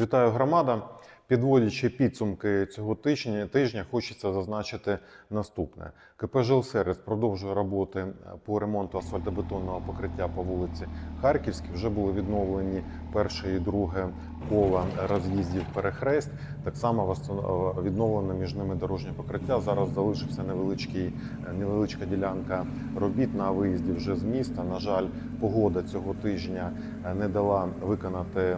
Вітаю громада. Підводячи підсумки цього тижня, тижня хочеться зазначити наступне: КП «Жилсервіс» продовжує роботи по ремонту асфальтобетонного покриття по вулиці Харківській. Вже були відновлені перше і друге кола роз'їздів перехрест. Так само відновлено між ними дорожнє покриття. Зараз залишився невеличкий, невеличка ділянка робіт на виїзді вже з міста. На жаль, погода цього тижня не дала виконати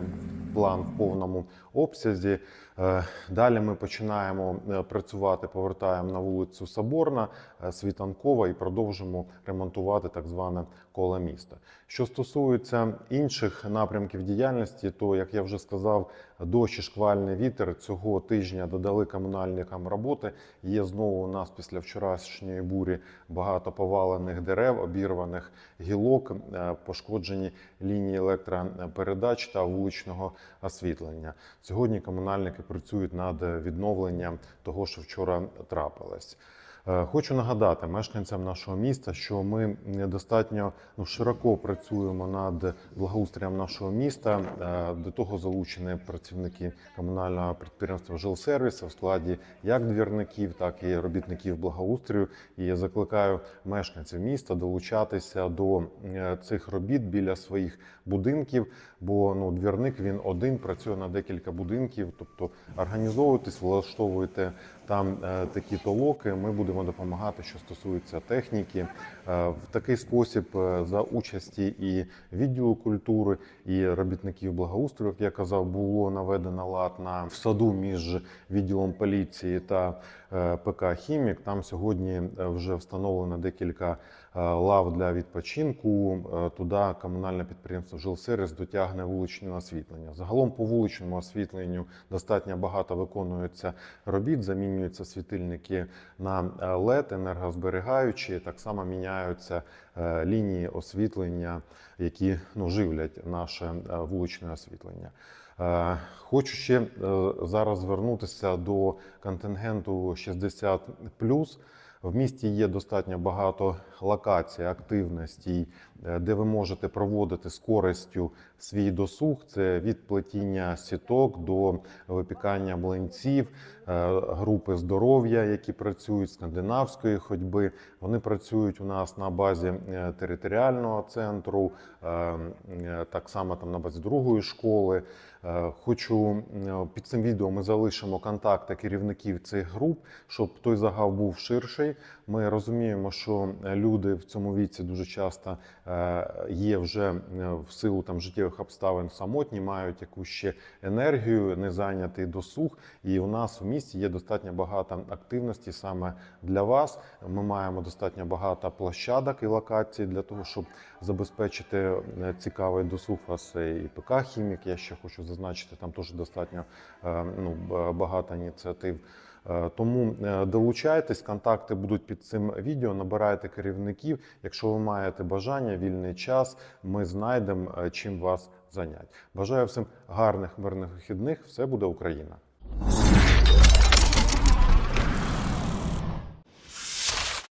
план в повному обсязі. Е, Далі ми починаємо е, працювати, повертаємо на вулицю Соборна, е, Світанкова і продовжимо ремонтувати так зване коло міста. Що стосується інших напрямків діяльності, то як я вже сказав, дощ і шквальний вітер цього тижня додали комунальникам роботи. Є знову у нас після вчорашньої бурі багато повалених дерев, обірваних гілок, пошкоджені лінії електропередач та вуличного освітлення. Сьогодні комунальники працюють над відновленням того, що вчора трапилось. Е, Хочу нагадати мешканцям нашого міста, що ми достатньо ну, широко працюємо над благоустроєм нашого міста. Е, До того залучені працівники комунального підприємства «Жилсервіс» в складі як двірників, так і робітників благоустрою. І я закликаю мешканців міста долучатися до е, цих робіт біля своїх будинків. Бо ну двірник він один працює на декілька будинків. Тобто організовуйтесь, влаштовуйте там такі толоки. Ми будемо допомагати, що стосується техніки. Е, в такий спосіб е, за участі і відділу культури, і робітників благоустрою, як я казав, було наведено лад на в саду між відділом поліції та е, ПК Хімік. Там сьогодні вже встановлено декілька лав для відпочинку. Туди комунальне підприємство «Жилсервіс» дотягне вуличне освітлення. Загалом по вуличному освітленню достатньо багато виконується робіт. Замінюються світильники на LED, енергозберігаючі. Так само міняються е, лінії освітлення, які ну, живлять наше е, вуличне освітлення. Е, Хочу ще е, зараз звернутися до контингенту 60 в місті є достатньо багато локацій, активностей, е, де ви можете проводити з користю свій досуг. Це від плетіння сіток до випікання млинців, е, групи здоров'я, які працюють скандинавської ходьби. Вони працюють у нас на базі е, територіального центру, е, е, так само там на базі другої школи. Е, Хочу е, під цим відео ми залишимо контакти керівників цих груп, щоб той загал був ширший. Ми розуміємо, що люди в цьому віці дуже часто е, є вже е, в силу там життєвих обставин самотні, мають якусь ще енергію, не зайнятий досуг. І у нас в місті є достатньо багато активності саме для вас. Ми маємо достатньо багато площадок і локацій для того, щоб забезпечити е, цікавий досуг вас і ПК Хімік. Я ще хочу зазначити, там теж достатньо е, ну, багато ініціатив. Е, Тому долучайтесь, контакти будуть під цим відео. Набирайте керівників. Якщо ви маєте бажання, вільний час, ми знайдемо чим вас зайняти. Бажаю всім гарних мирних вихідних. Все буде Україна!